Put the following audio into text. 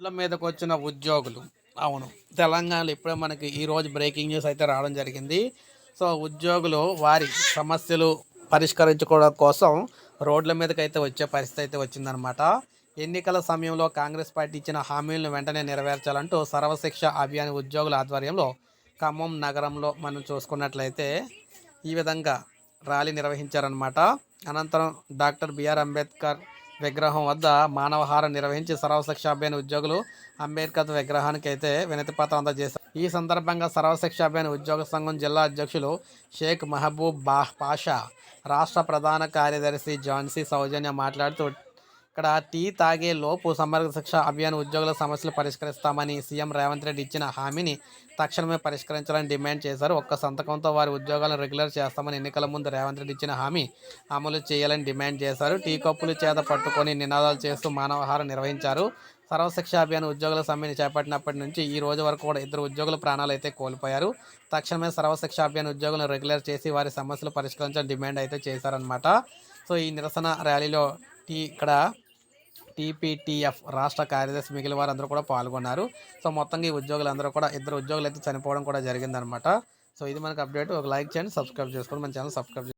రోడ్ల మీదకి వచ్చిన ఉద్యోగులు. అవును. తెలంగాణలో ఇప్పుడే మనకి ఈరోజు బ్రేకింగ్ న్యూస్ అయితే రావడం జరిగింది. సో ఉద్యోగులు వారి సమస్యలు పరిష్కరించుకోవడం కోసం రోడ్ల మీదకి అయితే వచ్చే పరిస్థితి అయితే వచ్చిందనమాట ఎన్నికల సమయంలో కాంగ్రెస్ పార్టీ ఇచ్చిన హామీలను వెంటనే నెరవేర్చాలంటూ సర్వశిక్ష అభియాన్ ఉద్యోగుల ఆధ్వర్యంలో ఖమ్మం నగరంలో మనం చూసుకున్నట్లయితే ఈ విధంగా ర్యాలీ నిర్వహించారనమాట అనంతరం డాక్టర్ బిఆర్ అంబేద్కర్ విగ్రహం వద్ద మానవహారం నిర్వహించి సర్వశిక్షాభియాన్ ఉద్యోగులు అంబేద్కర్ విగ్రహానికి అయితే వినతి పత్రం అందజేశారు. ఈ సందర్భంగా సర్వశిక్షాభియాన్ ఉద్యోగ సంఘం జిల్లా అధ్యక్షులు షేక్ మహబూబ్ బా పాషా రాష్ట్ర ప్రధాన కార్యదర్శి జాన్సీ సౌజన్య మాట్లాడుతూ ఇక్కడ టీ తాగే లోపు సమగ్ర శిక్ష అభియాన్ ఉద్యోగుల సమస్యలు పరిష్కరిస్తామని సీఎం రేవంత్ రెడ్డి ఇచ్చిన హామీని తక్షణమే పరిష్కరించాలని డిమాండ్ చేశారు. ఒక్క సంతకంతో వారి ఉద్యోగాలను రెగ్యులర్ చేస్తామని ఎన్నికల ముందు రేవంత్ రెడ్డి ఇచ్చిన హామీ అమలు చేయాలని డిమాండ్ చేశారు. టీ కప్పులు చేత పట్టుకొని నినాదాలు చేస్తూ మానవహారం నిర్వహించారు. సర్వశిక్ష అభియాన్ ఉద్యోగుల సమ్మెని చేపట్టినప్పటి నుంచి ఈ రోజు వరకు కూడా ఇద్దరు ఉద్యోగుల ప్రాణాలు అయితే కోల్పోయారు. తక్షణమే సర్వశిక్ష అభియాన్ ఉద్యోగులను రెగ్యులర్ చేసి వారి సమస్యలు పరిష్కరించాలని డిమాండ్ అయితే చేశారనమాట సో ఈ నిరసన ర్యాలీలో టీ ఇక్కడ టీపీటీఎఫ్ రాష్ట్ర కార్యదర్శి మిగిలిన వారందరూ కూడా పాల్గొన్నారు. సో మొత్తంగా ఈ ఉద్యోగులందరూ కూడా ఇద్దరు ఉద్యోగులు అయితే చనిపోవడం కూడా జరిగిందనమాట సో ఇది మనకు అప్డేట్. ఒక లైక్ చేయండి సబ్స్క్రైబ్ చేసుకోండి. మన ఛానల్ సబ్స్క్రైబ్